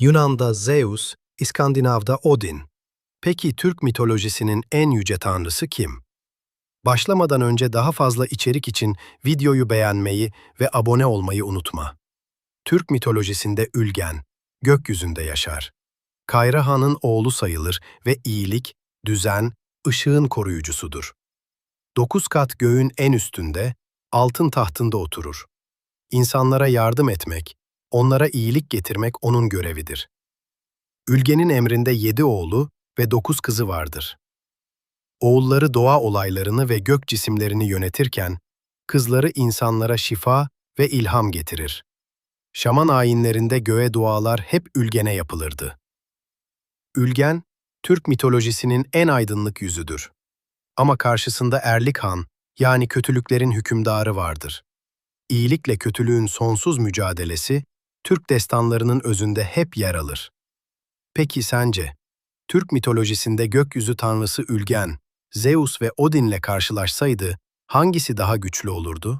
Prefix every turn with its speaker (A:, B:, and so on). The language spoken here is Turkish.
A: Yunan'da Zeus, İskandinav'da Odin. Peki Türk mitolojisinin en yüce tanrısı kim? Başlamadan önce daha fazla içerik için videoyu beğenmeyi ve abone olmayı unutma. Türk mitolojisinde Ülgen, gökyüzünde yaşar. Kayra Han'ın oğlu sayılır ve iyilik, düzen, ışığın koruyucusudur. Dokuz kat göğün en üstünde, altın tahtında oturur. İnsanlara yardım etmek, onlara iyilik getirmek onun görevidir. Ülgenin emrinde yedi oğlu ve dokuz kızı vardır. Oğulları doğa olaylarını ve gök cisimlerini yönetirken, kızları insanlara şifa ve ilham getirir. Şaman ayinlerinde göğe dualar hep Ülgen'e yapılırdı. Ülgen, Türk mitolojisinin en aydınlık yüzüdür. Ama karşısında Erlik Han, yani kötülüklerin hükümdarı vardır. İyilikle kötülüğün sonsuz mücadelesi, Türk destanlarının özünde hep yer alır. Peki sence, Türk mitolojisinde gökyüzü tanrısı Ülgen, Zeus ve Odin'le karşılaşsaydı hangisi daha güçlü olurdu?